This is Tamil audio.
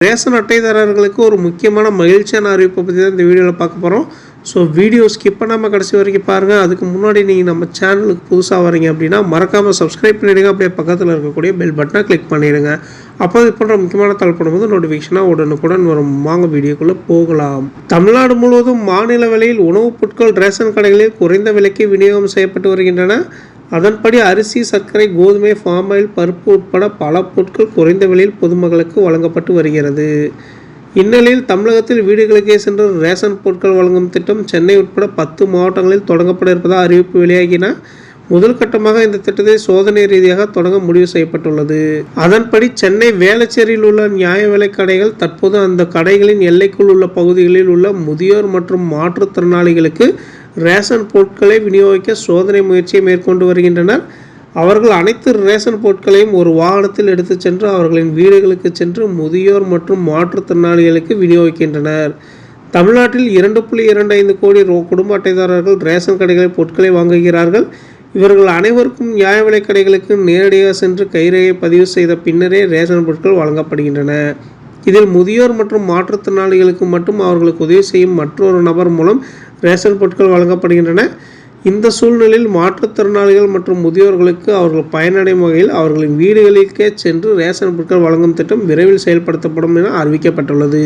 ரேஷன் அட்டைதாரர்களுக்கு ஒரு முக்கியமான மகிழ்ச்சியான அறிவிப்பை பற்றி தான் இந்த வீடியோவில் பார்க்க போகிறோம் ஸோ வீடியோ ஸ்கிப் பண்ணாமல் கடைசி வரைக்கும் பாருங்கள் அதுக்கு முன்னாடி நீங்கள் நம்ம சேனலுக்கு புதுசாக வரீங்க அப்படின்னா மறக்காமல் சப்ஸ்கிரைப் பண்ணிவிடுங்க அப்படியே பக்கத்தில் இருக்கக்கூடிய பெல் பட்டனை கிளிக் பண்ணிடுங்க. அப்போ இது போன்ற முக்கியமான தலைப்படும் போது நோட்டிஃபிகேஷனாக உடனுக்குடன் வரும். வாங்க வீடியோக்குள்ளே போகலாம். தமிழ்நாடு முழுவதும் மாநில விலையில் உணவுப் பொருட்கள் ரேஷன் கடைகளில் குறைந்த விலைக்கு விநியோகம் செய்யப்பட்டு வருகின்றன. அதன்படி அரிசி சர்க்கரை கோதுமை ஃபார்ம் ஆயில் பருப்பு உட்பட பல பொருட்கள் குறைந்த விலையில் பொதுமக்களுக்கு வழங்கப்பட்டு வருகிறது. இந்நிலையில் தமிழகத்தில் வீடுகளுக்கே சென்று ரேஷன் பொருட்கள் வழங்கும் திட்டம் சென்னை உட்பட பத்து மாவட்டங்களில் தொடங்கப்பட இருப்பதாக அறிவிப்பு வெளியாகின முதல் கட்டமாக இந்த திட்டத்தை சோதனை ரீதியாக தொடங்க முடிவு செய்யப்பட்டுள்ளது. அதன்படி சென்னை வேளச்சேரியில் உள்ள நியாய விலை கடைகள் தற்போது அந்த கடைகளின் எல்லைக்குள் உள்ள பகுதிகளில் உள்ள முதியோர் மற்றும் மாற்றுத்திறனாளிகளுக்கு ரேஷன் பொருட்களை விநியோகிக்க சோதனை முயற்சியை மேற்கொண்டு வருகின்றனர். அவர்கள் அனைத்து ரேஷன் பொருட்களையும் ஒரு வாகனத்தில் எடுத்துச் சென்று அவர்களின் வீடுகளுக்கு சென்று முதியோர் மற்றும் மாற்றுத்திறனாளிகளுக்கு விநியோகிக்கின்றனர். தமிழ்நாட்டில் இரண்டு புள்ளி இரண்டு ஐந்து கோடி ரோ குடும்ப அட்டைதாரர்கள் ரேஷன் கடைகளில் பொருட்களை வாங்குகிறார்கள். இவர்கள் அனைவருக்கும் நியாய விலை கடைகளுக்கு நேரடியாக சென்று கைரேகை பதிவு செய்த பின்னரே ரேஷன் பொருட்கள் வழங்கப்படுகின்றன. இதில் முதியோர் மற்றும் மாற்றுத்திறனாளிகளுக்கு மட்டும் அவர்களுக்கு உதவி செய்யும் மற்றொரு நபர் மூலம் ரேஷன் பொருட்கள் வழங்கப்படுகின்றன. இந்த சூழ்நிலையில் மாற்றுத்திறனாளிகள் மற்றும் முதியோர்களுக்கு அவர்கள் பயனடையும் வகையில் அவர்களின் வீடுகளுக்கே சென்று ரேஷன் பொருட்கள் வழங்கும் திட்டம் விரைவில் செயல்படுத்தப்படும் என அறிவிக்கப்பட்டுள்ளது.